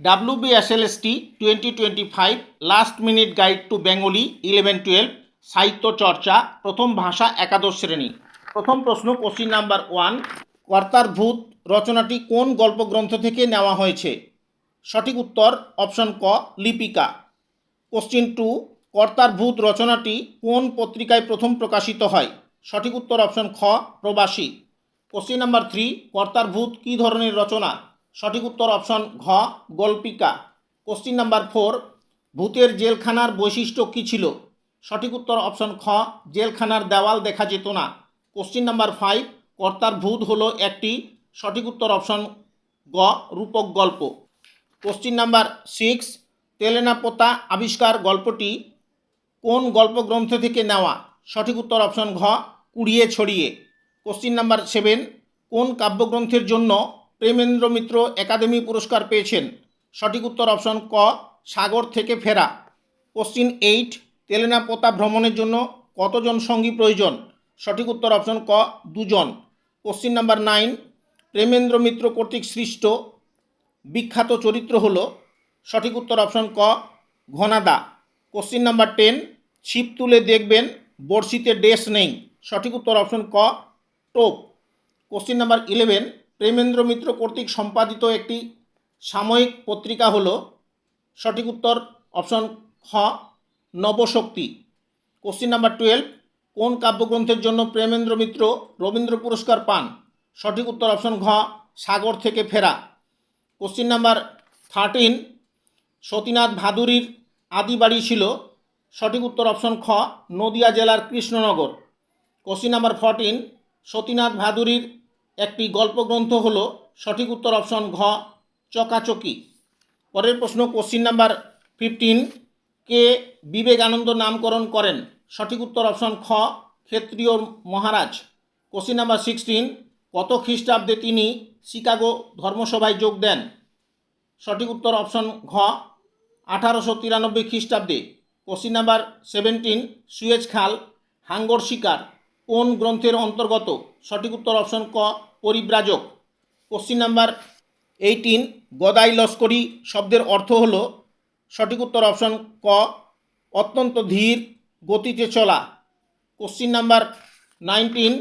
WBSLST twenty twenty five last minute guide to Bengali eleven twelve সাহিত্য চর্চা, প্রথম ভাষা একাদশ শ্রেণি। প্রথম প্রশ্ন কোশ্চিন নাম্বার ওয়ান কর্তার ভূত, রচনাটি কোন গল্পগ্রন্থ থেকে নেওয়া হয়েছে? সঠিক উত্তর অপশন ক, লিপিকা। কোশ্চিন টু কর্তার ভূত, রচনাটি কোন পত্রিকায় প্রথম প্রকাশিত হয়? সঠিক উত্তর অপশন খ, প্রবাসী। কোশ্চিন নাম্বার থ্রি কর্তার ভূত, কী ধরনের রচনা? সঠিক উত্তর অপশন ঘ, গল্পিকা। কোশ্চিন নাম্বার ফোর ভূতের জেলখানার বৈশিষ্ট্য কী ছিল? সঠিক উত্তর অপশন খ, জেলখানার দেওয়াল দেখা যেত না। কোশ্চিন নাম্বার ফাইভ কর্তার ভূত হলো একটি। সঠিক উত্তর অপশন গ, রূপক গল্প। কোশ্চিন নাম্বার সিক্স তেলেনাপোতা আবিষ্কার গল্পটি কোন গল্পগ্রন্থ থেকে নেওয়া? সঠিক উত্তর অপশন ঘ, কুড়িয়ে ছড়িয়ে। কোশ্চিন নাম্বার সেভেন কোন কাব্যগ্রন্থের জন্য প্রেমেন্দ্র মিত্র একাডেমি পুরস্কার পেয়েছেন। সঠিক উত্তর অপশন ক, সাগর থেকে ফেরা। কোশ্চিন এইট তেলেনাপোতা ভ্রমণের জন্য কতজন সঙ্গী প্রয়োজন? সঠিক উত্তর অপশন ক, দুজন। Question number nine, Premendra Mitra কর্তৃক সৃষ্ট বিখ্যাত চরিত্র হল, সঠিক উত্তর অপশন ক, ঘনাদা। কোশ্চিন নাম্বার টেন, ছিপ তুলে দেখবেন, বড়শিতে ডেস নেই। সঠিক উত্তর অপশন ক, টোপ। Question number eleven Premendra Mitra কর্তৃক সম্পাদিত একটি সাময়িক পত্রিকা হল সঠিক উত্তর অপশন খ, নবশক্তি। কোশ্চিন নাম্বার টুয়েলভ কোন কাব্যগ্রন্থের জন্য প্রেমেন্দ্র মিত্র রবীন্দ্র পুরস্কার পান? সঠিক উত্তর অপশন ঘ, সাগর থেকে ফেরা। কোশ্চিন নাম্বার থার্টিন সতীনাথ ভাদুরীর আদি বাড়ি ছিল। সঠিক উত্তর অপশন খ, নদিয়া জেলার Krishnanagar. Question number fourteen Satinath ভাদুরীর একটি গল্পগ্রন্থ হল সঠিক উত্তর অপশন ঘ, চকাচকি। পরের প্রশ্ন কোশ্চিন নাম্বার ফিফটিন কে বিবেকানন্দ নামকরণ করেন? সঠিক উত্তর অপশন খ, ক্ষেত্রীয় মহারাজ। কোশ্চিন নাম্বার সিক্সটিন কত খ্রিস্টাব্দে তিনি শিকাগো ধর্মসভায় যোগ দেন? সঠিক উত্তর অপশন ঘ, আঠারোশো তিরানব্বই খ্রিস্টাব্দে। কোশ্চিন নাম্বার সেভেন্টিন সুয়েজ খাল, হাঙ্গর শিকার। কোন গ্রন্থের অন্তর্গত সঠিক উত্তর অপশন ক, পরিব্রাজক। কোশ্চিন নাম্বার এইটিন গদাই লস্করি শব্দের অর্থ হল সঠিক উত্তর অপশন ক, অত্যন্ত ধীর গতিতে চলা। কোশ্চিন নাম্বার নাইনটিন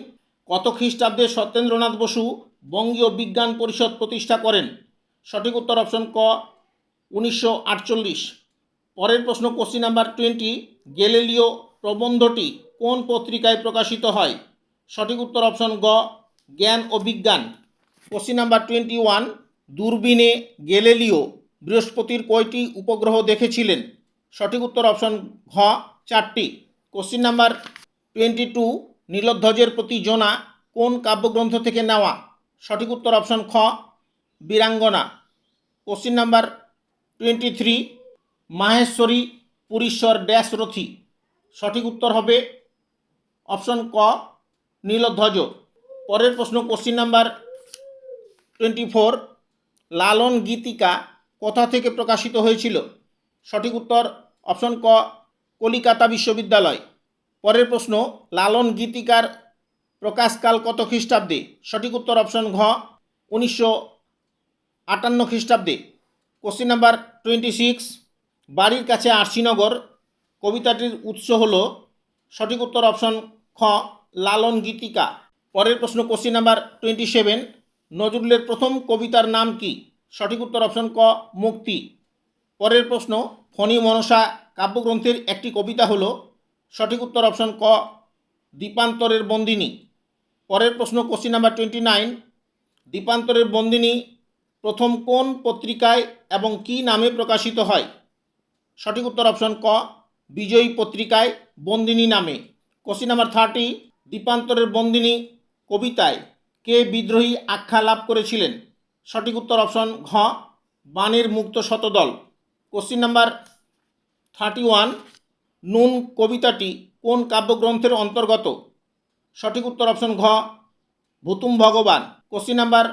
কত খ্রিস্টাব্দে সত্যেন্দ্রনাথ বসু বঙ্গীয় বিজ্ঞান পরিষদ প্রতিষ্ঠা করেন? সঠিক উত্তর অপশন ক, উনিশশো আটচল্লিশ। পরের প্রশ্ন কোশ্চিন নাম্বার টোয়েন্টি গ্যালিলিও প্রবন্ধটি কোন পত্রিকায় প্রকাশিত হয়? সঠিক উত্তর অপশন গ, জ্ঞান ও বিজ্ঞান। কোশ্চিন নাম্বার টোয়েন্টি ওয়ান, দূরবীনে গেলেলিও বৃহস্পতির কয়টি উপগ্রহ দেখেছিলেন? সঠিক উত্তর অপশন ঘ, চারটি। কোশ্চিন নাম্বার টোয়েন্টি টু, নীলধ্বজের প্রতি জোনা কোন কাব্যগ্রন্থ থেকে নেওয়া? সঠিক উত্তর অপশন খ, বীরাঙ্গনা। কোশ্চিন নাম্বার টোয়েন্টি থ্রি, মাহেশ্বরী পুরীশ্বর ড্যাশ রথী। সঠিক উত্তর হবে অপশন ক, নীলধ্বজ। পরের প্রশ্ন question number twenty four Lalon গীতিকা কোথা থেকে প্রকাশিত হয়েছিল? সঠিক উত্তর, অপশন ক, কলিকাতা বিশ্ববিদ্যালয়। পরের প্রশ্ন, লালন গীতিকার প্রকাশকাল কত খ্রিস্টাব্দে? সঠিক উত্তর, অপশন ঘ, উনিশশো আটান্ন খ্রিস্টাব্দে। কোশ্চিন নাম্বার টোয়েন্টি সিক্স বাড়ির কাছে আরশিনগর। কবিতাটির উৎস হল সঠিক উত্তর অপশন খ, লালন গীতিকা। পরের প্রশ্ন কোশ্চিন নাম্বার টোয়েন্টি সেভেন নজরুলের প্রথম কবিতার নাম কি? সঠিক উত্তর অপশন ক, মুক্তি। পরের প্রশ্ন, ফণী মনসা কাব্যগ্রন্থের একটি কবিতা হল। সঠিক উত্তর অপশন ক, দীপান্তরের বন্দিনী। পরের প্রশ্ন কোশ্চিন নাম্বার টোয়েন্টি নাইন দীপান্তরের বন্দিনী প্রথম কোন পত্রিকায় এবং কি নামে প্রকাশিত হয়? সঠিক উত্তর অপশন ক বিজয়ী পত্রিকায় বন্দিনী নামে। কোশ্চিন নাম্বার থার্টি দ্বীপান্তরের বন্দিনী কবিতায় কে বিদ্রোহী আখ্যা লাভ করেছিলেন? সঠিক উত্তর অপশন ঘ, বাণের মুক্ত শতদল। কোশ্চিন নাম্বার থার্টি ওয়ান নুন কবিতাটি কোন কাব্যগ্রন্থের অন্তর্গত? সঠিক উত্তর অপশন ঘ, ভুতুম ভগবান। কোশ্চিন নাম্বার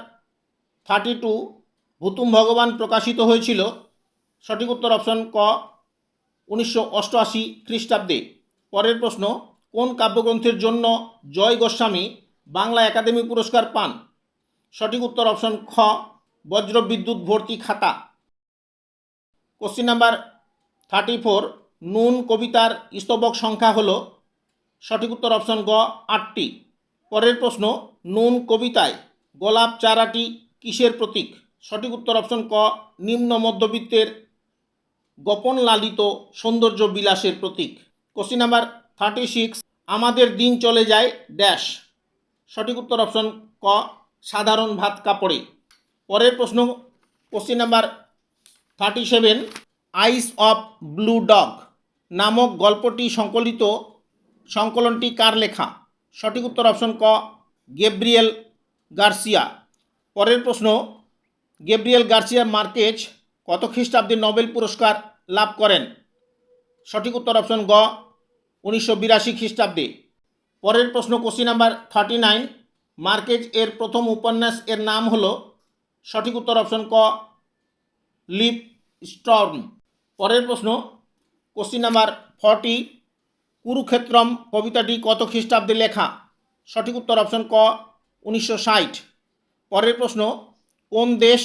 থার্টি টু ভুতুম ভগবান প্রকাশিত হয়েছিল। সঠিক উত্তর অপশন ক উনিশশো অষ্টআশি খ্রিস্টাব্দে। পরের প্রশ্ন, কোন কাব্যগ্রন্থের জন্য জয় গোস্বামী বাংলা একাডেমি পুরস্কার পান? সঠিক উত্তর অপশন খ, বজ্রবিদ্যুৎ ভর্তি খাতা। কোশ্চিন নাম্বার থার্টি ফোর, নুন কবিতার স্তবক সংখ্যা হল, সঠিক উত্তর অপশন গ, আটটি। পরের প্রশ্ন, নুন কবিতায় গোলাপ চারাটি কিসের প্রতীক? সঠিক উত্তর অপশন ক, নিম্ন মধ্যবিত্তের গোপন লালিত সৌন্দর্য বিলাসের প্রতীক। কোশ্চিন নাম্বার থার্টি সিক্স আমাদের দিন চলে যায় ড্যাশ সঠিক উত্তর অপশন ক, সাধারণ ভাত কাপড়ে। পরের প্রশ্ন question number thirty seven eyes of blue dog নামক গল্পটি সংকলিত সংকলনটি কার লেখা? সঠিক উত্তর অপশন ক গেব্রিয়েল গার্সিয়া পরের প্রশ্ন গেব্রিয়েল গার্সিয়া মার্কেজ কত খ্রিস্টাব্দে নোবেল পুরস্কার লাভ করেন। সঠিক উত্তর অপশন গ, উনিশশো বিরাশি খ্রিস্টাব্দে। পরের প্রশ্ন question number thirty nine Marquez এর প্রথম উপন্যাস এর নাম হল, সঠিক উত্তর অপশন ক লিপ স্টর্ম পরের প্রশ্ন কোশ্চিন নাম্বার ফর্টি কুরুক্ষেত্রম কবিতাটি কত খ্রিস্টাব্দে লেখা? সঠিক উত্তর অপশন ক, উনিশশো ষাট। পরের প্রশ্ন, কোন দেশ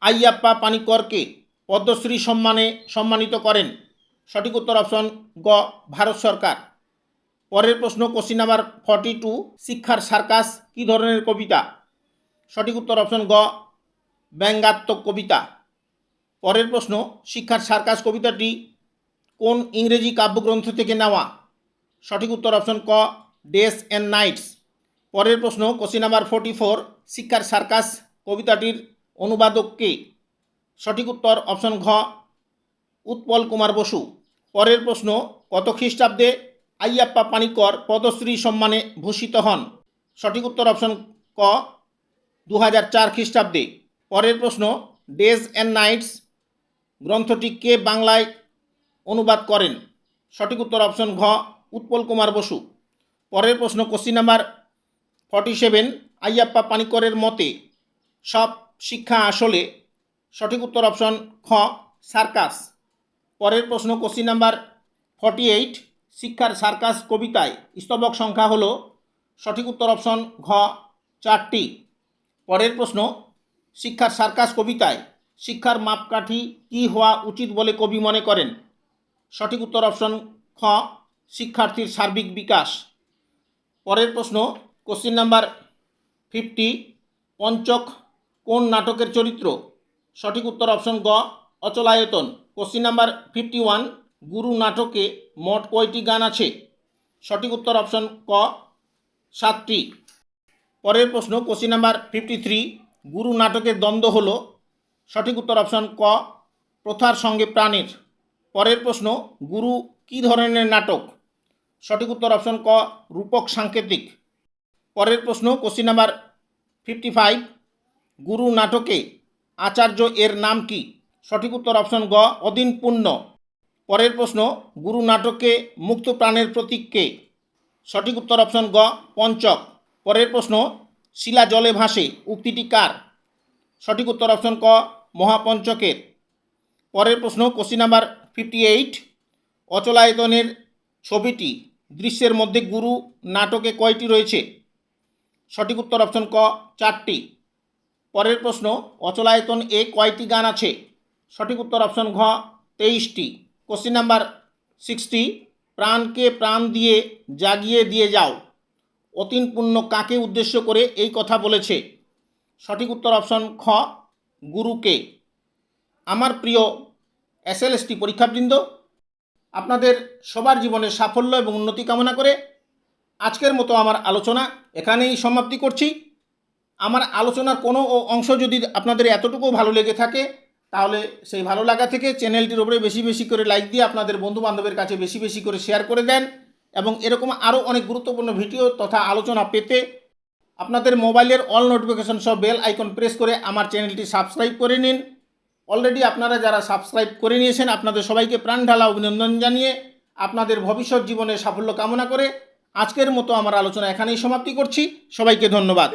আইয়াপ্পা পানিকরকে পদ্মশ্রী সম্মানে সম্মানিত করেন। সঠিক উত্তর অপশন গ, ভারত সরকার। পরের প্রশ্ন কোশ্চিন নাম্বার ফর্টি টু শিক্ষার সার্কাস কী ধরনের কবিতা? সঠিক উত্তর অপশন গ, ব্যঙ্গাত্মক কবিতা। পরের প্রশ্ন, শিক্ষার সার্কাস কবিতাটি কোন ইংরেজি কাব্যগ্রন্থ থেকে নেওয়া? সঠিক উত্তর অপশন ক ডেস অ্যান্ড নাইটস। পরের প্রশ্ন কোশ্চিন নাম্বার ফোর্টি ফোর শিক্ষার সার্কাস কবিতাটির অনুবাদক কে? সঠিক উত্তর অপশন ঘ। উৎপল কুমার বসু। পরের প্রশ্ন, কত খ্রিস্টাব্দে আইয়াপ্পা পানিকর পদ্মশ্রী সম্মানে ভূষিত হন? সঠিক উত্তর অপশন ক দু হাজার চার খ্রিস্টাব্দে। পরের প্রশ্ন, ডেজ অ্যান্ড নাইটস গ্রন্থটি কে বাংলায় অনুবাদ করেন? সঠিক উত্তর অপশন ঘ, উৎপল কুমার বসু। পরের প্রশ্ন, question number forty seven, Ayyappa পানিকরের মতে সব শিক্ষা আসলে সঠিক উত্তর অপশন খ, সার্কাস। পরের প্রশ্ন, কোশ্চিন নাম্বার ফর্টি এইট শিক্ষার সার্কাস কবিতায় স্তবক সংখ্যা হল, সঠিক উত্তর অপশন ঘ, চারটি। পরের প্রশ্ন, শিক্ষার সার্কাস কবিতায় শিক্ষার মাপকাঠি কী হওয়া উচিত বলে কবি মনে করেন? সঠিক উত্তর অপশন খ, শিক্ষার্থীর সার্বিক বিকাশ। পরের প্রশ্ন, কোশ্চিন নাম্বার ফিফটি পঞ্চক কোন নাটকের চরিত্র? সঠিক উত্তর অপশন গ, অচলায়তন। Question number fifty one Guru নাটকে মোট কয়টি গান আছে? সঠিক উত্তর অপশন ক, সাতটি। পরের প্রশ্ন কোশ্চিন নাম্বার ফিফটি থ্রি গুরু নাটকের দ্বন্দ্ব হল। সঠিক উত্তর অপশন ক, প্রথার সঙ্গে প্রাণের। পরের প্রশ্ন, গুরু কী ধরনের নাটক? সঠিক উত্তর অপশন ক, রূপক সাংকেতিক। পরের প্রশ্ন কোশ্চিন নাম্বার ফিফটি ফাইভ গুরু নাটকে আচার্য এর নাম কি? সঠিক উত্তর অপশন গ অদিন পরের প্রশ্ন, গুরু নাটকে মুক্ত প্রাণের প্রতীক কে? সঠিক উত্তর অপশন গ, পঞ্চক। পরের প্রশ্ন, শিলা জলে ভাসে, উক্তিটি কার? সঠিক উত্তর অপশন ক, মহাপঞ্চকের। পরের প্রশ্ন, কোশ্চিন নাম্বার ফিফটি এইট, অচলায়তনের ছবিটি, দৃশ্যের মধ্যে গুরু নাটকে কয়টি রয়েছে? সঠিক উত্তর অপশন ক, চারটি। পরের প্রশ্ন, অচলায়তন এ কয়টি গান আছে? সঠিক উত্তর অপশন ঘ, তেইশটি। কোশ্চিন নাম্বার সিক্সটি প্রাণকে প্রাণ দিয়ে জাগিয়ে দিয়ে যাও। অতীন পুণ্য কাকে উদ্দেশ্য করে এই কথা বলেছে? সঠিক উত্তর অপশন খ, গুরুকে। আমার প্রিয় এসএলএসটি পরীক্ষাবৃন্দ, আপনাদের সবার জীবনে সাফল্য এবং উন্নতি কামনা করে আজকের মতো আমার আলোচনা এখানেই সমাপ্তি করছি। আমার আলোচনার কোনো অংশ যদি আপনাদের এতটুকু ভালো লেগে থাকে, তাহলে সেই ভালো লাগা থেকে চ্যানেলটির উপরে বেশি বেশি করে লাইক দিয়ে আপনাদের বন্ধু বান্ধবের কাছে বেশি বেশি করে শেয়ার করে দেন এবং এরকম আরও অনেক গুরুত্বপূর্ণ ভিডিও তথা আলোচনা পেতে আপনাদের মোবাইলের অল নোটিফিকেশন সব বেল আইকন প্রেস করে আমার চ্যানেলটি সাবস্ক্রাইব করে নিন। অলরেডি আপনারা যারা সাবস্ক্রাইব করে নিয়েছেন, আপনাদের সবাইকে প্রাণ ঢালা অভিনন্দন জানিয়ে আপনাদের ভবিষ্যৎ জীবনে সাফল্য কামনা করে আজকের মতো আমার আলোচনা এখানেই সমাপ্তি করছি। সবাইকে ধন্যবাদ।